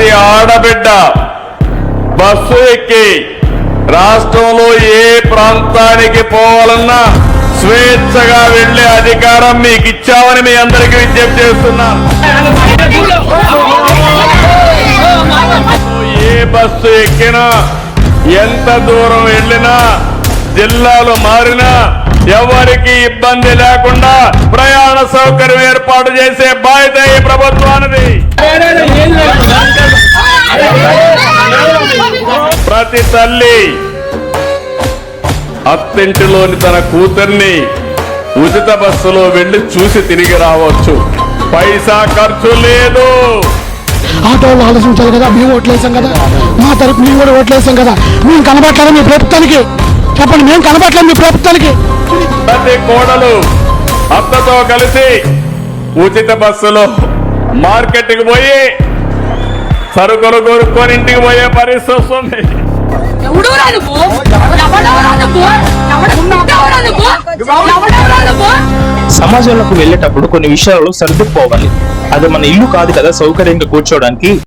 ప్రతి ఆడబిడ్డ బస్సు ఎక్కి రాష్ట్రంలో ఏ ప్రాంతానికి పోవాలన్నా స్వేచ్ఛగా వెళ్ళే అధికారం మీకు ఇచ్చామని మీ అందరికీ విజ్ఞప్తి చేస్తున్నా. ఏ బస్సు ఎక్కినా ఎంత దూరం వెళ్ళినా జిల్లాలు మారినా ఎవరికి ఇబ్బంది లేకుండా ప్రయాణ సౌకర్యం ఏర్పాటు చేసే బాధ్యత ఈ ప్రభుత్వం ప్రతి తల్లి. అత్తింటిలోని తన కూతుర్ని ఉచిత బస్సులో వెళ్ళి చూసి తిరిగి రావచ్చు. పైసా ఖర్చు లేదు. ఆటోలు ఆలోచించాలి కదా మేము ఓట్లేసాం కదా. మా తరపు మేము కూడా ఓట్లేసాం కదా. మేము కనబట్లేదు మీ ప్రభుత్వానికి? చెప్పండి మేము కనబట్లేదు మీ ప్రభుత్వానికి? ప్రతి కోడలు అత్తతో కలిసి ఉచిత బస్సులో మార్కెట్కి పోయి సరుకులు కొనుక్కొని ఇంటికి పోయే పరిస్థితి వస్తుంది. సమాజంలోకి వెళ్ళేటప్పుడు కొన్ని విషయాలు సర్దుకుపోవాలి. అది మన ఇల్లు కాదు కదా సౌకర్యంగా కూర్చోవడానికి.